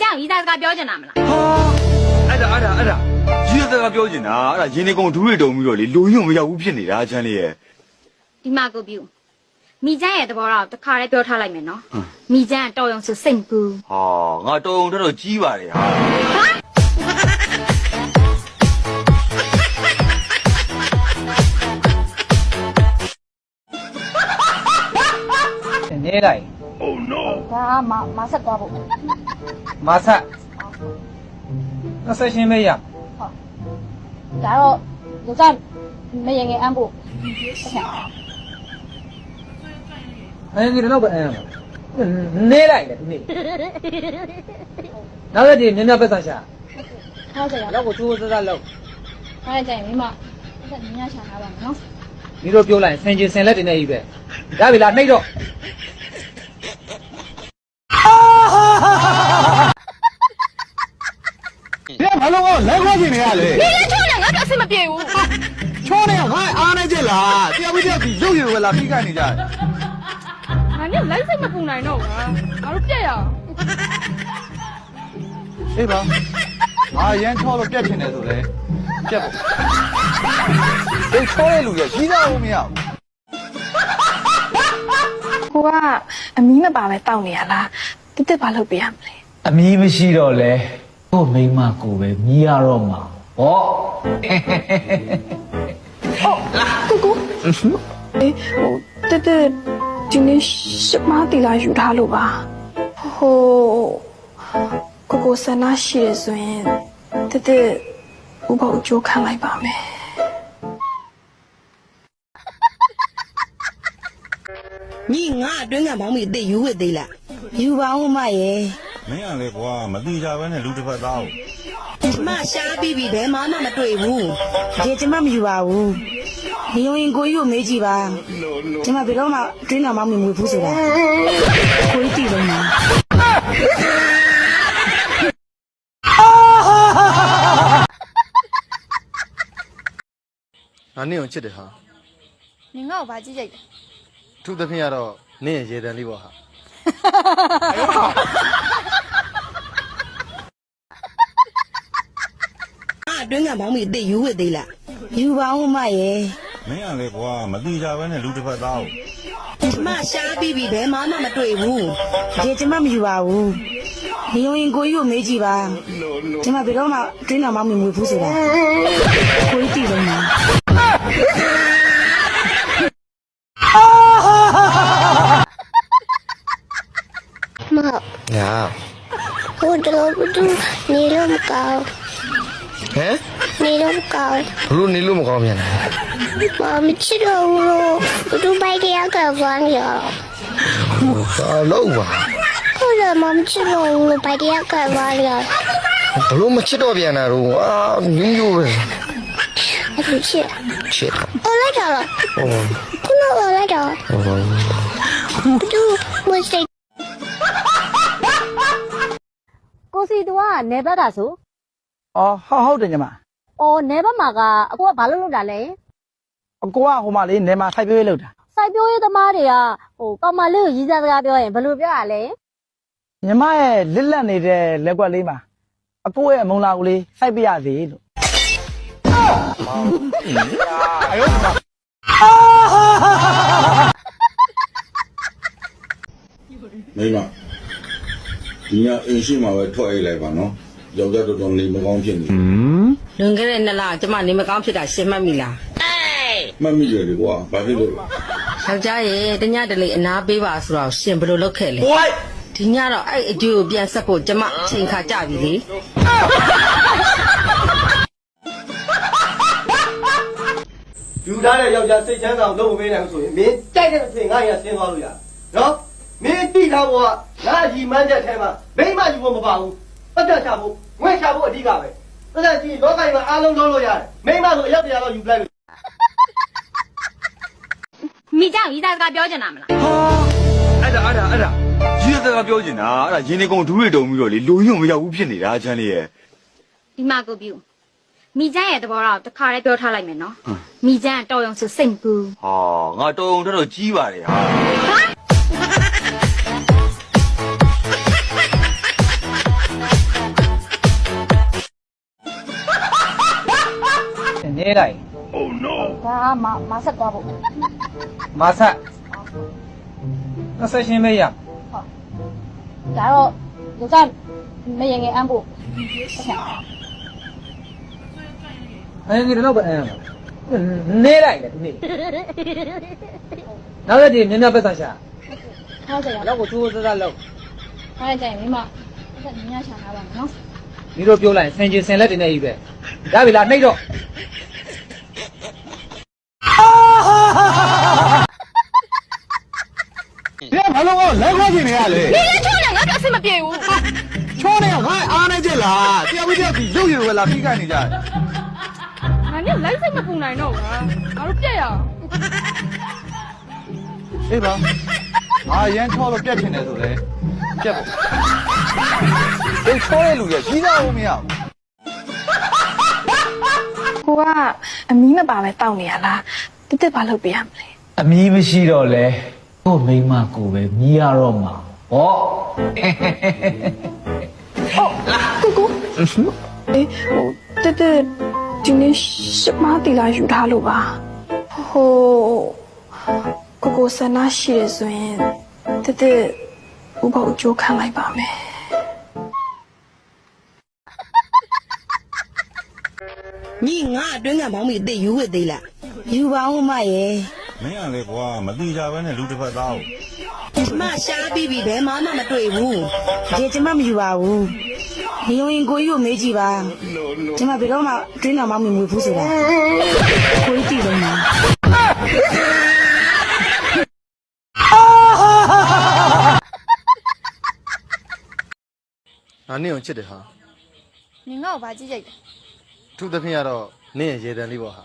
ကြောင်ရီသားစကားပြောချင်တာမလားဟာအဲ့ဒါအဲ့ဒါအဲ့ဒါကြီးရစကားပြောချင်တာအဲ့ဒါရင်းနေကုန်ဒူးတွေတုံပြီးတော့လေလူညုံမရောက်ဘူးဖြစ်နေတာချမ်းလေးရဲ့ဒီမှာကိုပြူမိချမ်းရဲ့သဘောတော့တစ်ခါတည်းပြောထားလိုက်မယ်နော်မိချမ်းကတော်ရုံဆိုစိတ်မကူဟာငါတော်ုံတော်တော်ကြီးပါတယ်ဟာနေလိုက် ဒါမမဆက်သွားဖို့မဆက်အဆက်ရှင်းမေးရဒါတော့လူကမရင်ငယ်အမ်းဖို့အဲဒီတော့ပဲအဲနေလိုက်လေဒီနေ့နောက်ရက်ဒီမြင်မြပတ်ဆန်ရှာဟုတ်ကဲ့ရလောက်ကိုကျိုးစစလောက်အားရကြရင်မိမဆက်ညချထားပါမယ်နော်ဒီလိုပြောလိုက်ဆင်ချင်းဆင်လက်တင်နေပြီပဲဒါပြီလားနှိပ်တော့ တော့လက်ခွဲချင်နေရလေ။နေလဲချိုးတယ်ငါတို့အဆင်မပြေဘူးချိုးနေကငါအားနေကြလားတရားပြီးတရားပြီးရုပ်ရည်ဝယ်လာခိကနေကြတယ်။ငါနဲ့လိုက်စိတ်မပူနိုင်တော့ဘူးကွာ။ငါတို့ပြက်ရအောင်အေးပါငါရမ်းချောလို့ပြက်ချင်တယ်ဆိုလေပြက်ပေါ့ဒီချောတဲ့လူကြီးကြီးသားဘူးမရဘူး။ကိုကအမီးမပါပဲတောက်နေရလား။တစ်တစ်ဘာလုပ်ပေးရမလဲအမီးမရှိတော့လဲ ကို့မိန်းမကိုပဲမြည်ရတော့မှာဟောကိုကိုအေးဟိုတစ်တစ်ဒီနေ့ရှမတီလာယူထားလို့ပါဟိုကိုကိုဆန္ဒရှိရဆိုရင်တစ်တစ်ဥပ္ပအကျိုးခံလိုက်ပါမယ်ညီငါအတွင်းကမောင်းမိအစ်ယူဝစ်သေးလားယူပါဦးမရဲ့ မင်းကလေကွာမတိကြဘဲနဲ့လူတစ်ဖက်သားကိုမရှားပြီးပြီဘယ်မှမမတွေ့ဘူးဒီကျမမယူပါဘူးဒီရင်ကိုကြီးကိုမေးကြည့်ပါကျမဘယ်တော့မှအတွင်းကမောင်းမိမွေဘူးဆိုတာကိုကြီးတည်လုံးလားငါနင့်ကိုချစ်တယ်ဟာနင်ငါ့ကိုဗာကြည့်ကြိုက်တယ်သူသဖြင့်ကတော့နင့်ရဲ့ရေတံလေးပေါ့ဟာ အတွင်းကမောင်းမိအစ်ယူဝစ်သေးလားယူပါဦးမရဲ့မင်းကလေကွာမတိကြဘဲနဲ့လူတစ်ဖက်သားကိုမရှားပြီးပြီဘယ်မှမမတွေ့ဘူးဒီကျမမယူပါဘူးဒီရင်ကိုကြီးကိုမေးကြည့်ပါကျမဘယ်တော့မှအတွင်းကမောင်းမိမွေဘူးဆိုတာကိုကြီးတည်လုံးလားမညာဟိုတလို့ဘူးနေလို့မကောင်း ဟမ်နေလို့မကောင်းဘလို့နေလို့မကောင်းပြန်လဲမမချစ်တော့ဘူးလို့ဘူးဘိုက်ကရကဝမ်းရဟာလောက်ပါကိုယ်ကမချစ်တော့ဘူးလို့ဘိုက်ကရကဝမ်းရဘလို့မချစ်တော့ပြန်တာတော့အာမျိုးမျိုးပဲအဲ့လိုချစ်ချစ်ဟိုလိုက်တော့ခုနကလိုက်တော့ဟောဘူးမစိတ်ကိုစီတူကနေဘက်ကဆို အော်ဟုတ်ဟုတ်တယ်ညီမအော်နေဘက်မှာကအကိုကဘာလို့လုပ်တာလဲအကိုကဟိုမှာလေးနေမှာစိုက်ပျိုးရေးလုပ်တာစိုက်ပျိုးရေးသမားတွေကဟိုကောင်မလေးကိုရည်စားစကားပြောရင်ဘယ်လိုပြောရလဲညီမရဲ့လစ်လက်နေတဲ့လက်ကွက်လေးမှာအကိုရဲ့မုံလာကိုလေးစိုက်ပြရစီလို့မိမဒီညအင်းရှိမှာပဲထွက်အိတ်လိုက်ပါနော် ယောက်ျားတော်တော်နေမကောင်းဖြစ်နေလွန်ခဲ့တဲ့နှစ်လကျမနေမကောင်းဖြစ်တာရှင်းမှတ်မိလားမှတ်မိတယ်လေကွာဘာဖြစ်လို့ယောက်ျားရဲ့တညတလေအနာပေးပါဆိုတော့ရှင်ဘယ်လိုလုပ်ခဲ့လဲဒီညတော့အဲ့အကျိုးကိုပြန်ဆက်ဖို့ကျမအချိန်ခါကြပြီလေယူထားတဲ့ယောက်ျားစိတ်ချမ်းသာအောင်လုပ်မပေးနိုင်ဘူးဆိုရင်မင်းကြိုက်တဲ့အချိန်ငါ့ရဆင်းသွားလို့ရနော်မင်းတိထားဖို့ကငါအကြီးမှန်းချက်ထဲမှာမိမယူဖို့မပါဘူး ပတ်သက်ချဖို့ငွေချဖို့အဓိကပဲပတ်သက်ကြီးလောကကြီးမှာအားလုံးလုံးလို့ရတယ်မိမဆိုအရက်တရားတော့ယူပလိုက်လို့မိကြောင်ရီသားစကားပြောချင်တာမလားဟာအဲ့ဒါအဲ့ဒါအဲ့ဒါကြီးရစကားပြောချင်တာအဲ့ဒါရင်းနေကုန်ဒူးတွေတုံပြီးတော့လေလူညုံမရောက်ဘူးဖြစ်နေတာချမ်းလေးရဲ့ဒီမှာကိုပြူမိချမ်းရဲ့သဘောတော့တစ်ခါတည်းပြောထားလိုက်မယ်နော်မိချမ်းကတော်ရုံဆိုစိတ်မကူဟာငါတော်ုံတော်တော်ကြီးပါတယ်ဟာဟ နေလိုက်ဒါကမမဆက်သွားဖို့မဆက်အဆက်ရှင်းမေးရဒါတော့ယောက်ျားမရင်ငယ်အမ်းဖို့အဲ့ဒီတော့ပဲအမ်းနေလိုက်လေဒီနေ့နောက်ရက်ဒီမြင်မြတ်ပတ်သက်ရှာထားကြရအောင်လောက်ကိုချိုးစားစားလောက်ထားရကြရင်မိမအဲ့ဒါညညာရှာထားပါမယ်နော်ဒီလိုပြောလိုက်ရင်ဆင်ကျင်ဆင်လက်တင်နေကြီးပဲရပြီလားနှိပ်တော့ နေရလေ။နင်လည်းချိုးနဲ့ငါတို့အဆင်မပြေဘူး။ချိုးနေတာငါအားနေချက်လား။တရားဝိတရားကြီးရုပ်ရည်ဝယ်လားပြီးခိုင်းနေကြတယ်။ငါနဲ့လိုက်စိတ်မပူနိုင်တော့ဘူး။ငါတို့ပြက်ရအောင်။အေးပါ။ငါရန်ချောလို့ပြက်ချင်တယ်ဆိုလေ။ပြက်ပေါ့။ဒီချောတဲ့လူကကြီးစားဖို့မရဘူး။ိုကအမီးမပါပဲတောက်နေရလားတက်တက်ဘာလုပ်ပေးရမလဲအမီးမရှိတော့လဲ ကို့မိန်းမကိုပဲမြည်ရတော့မှာဟောကိုကိုအေးဟိုတစ်တစ်ဒီနေ့ရှမတီလာယူထားလို့ပါဟိုကိုကိုဆန္ဒရှိရဆိုရင်တစ်တစ်ဥပ္ပအကျိုးခံလိုက်ပါမယ်ညီငါအတွင်းကမောင်းမိအစ်စ်ယူဝစ်သေးလားယူပါဦးမရဲ့ မင်းကလေကွာမတိကြဘဲနဲ့လူတစ်ဖက်သားကိုမရှားပြီးပြီဘယ်မှမမတွေ့ဘူးဒီကျမမယူပါဘူးဒီယုံရင်ကိုကြီးကိုမေးကြည့်ပါကျမဘယ်တော့မှအတွင်းကမောင်းမိမွေဘူးဆိုတာကိုကြီးတည်လုံးလားငါနင့်ကိုချစ်တယ်ဟာနင်ငါ့ကိုဘာကြည့်ကြိုက်လဲသူသဖြင့်ကတော့နင့်ရဲ့ရေတံလေးပေါ့ဟာ